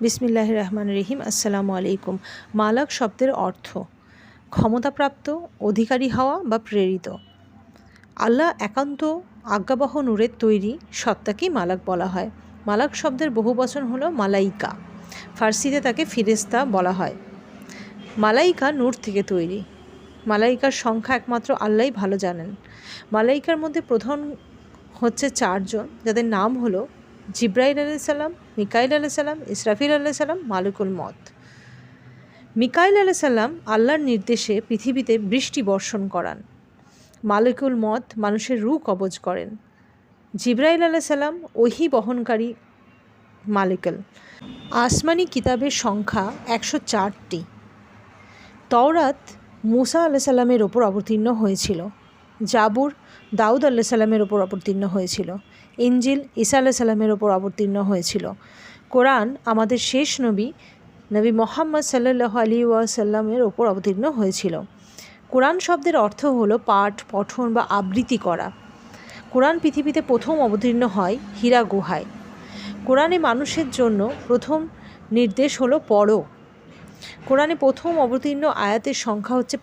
বিসমিল্লাহ রহমান রহিম, আসসালামু আলাইকুম। মালাক শব্দের অর্থ, ক্ষমতাপ্রাপ্ত, অধিকারী হওয়া বা প্রেরিত। আল্লাহ একান্ত আজ্ঞাবহ নূরের তৈরি সত্তাকেই মালাক বলা হয়। মালাক শব্দের বহু বচন হলো মালাইকা। ফার্সিতে তাকে ফিরেস্তা বলা হয়। মালাইকা নূর থেকে তৈরি। মালাইকার সংখ্যা একমাত্র আল্লাহই ভালো জানেন। মালাইকার মধ্যে প্রধান হচ্ছে চারজন, যাদের নাম হলো জিব্রাইল আলাই সাল্লাম মিকাইল আলাই সাল্লাম ইসরাফিল আলাই সাল্লাম মালিকুল মত মিকাইল আলাই সাল্লাম আল্লাহর নির্দেশে পৃথিবীতে বৃষ্টি বর্ষণ করান। মালিকুল মত মানুষের রু কবজ করেন। জিব্রাইল আলাই সাল্লাম ওহি বহনকারী মালিকাল। আসমানি কিতাবের সংখ্যা একশো চারটি। তওরাত মুসা আল্লাহ সাল্লামের ওপর অবতীর্ণ হয়েছিল। জাবুর দাউদ আল্লাহ সাল্লামের ওপর অবতীর্ণ হয়েছিল। ইঞ্জিল ঈসা আল্লাহ সাল্লামের ওপর অবতীর্ণ হয়েছিল। কোরআন আমাদের শেষ নবী নবী মোহাম্মদ সাল্লাহ আলী ওয়াসাল্লামের ওপর অবতীর্ণ হয়েছিল। কোরআন শব্দের অর্থ হলো পাঠ, পঠন বা আবৃত্তি করা। কোরআন পৃথিবীতে প্রথম অবতীর্ণ হয় হীরা গুহায়। কোরআনে মানুষের জন্য প্রথম নির্দেশ হলো পড়ো। কোরআনে প্রথম অবতীর্ণ আয়াতের সংখ্যা হচ্ছে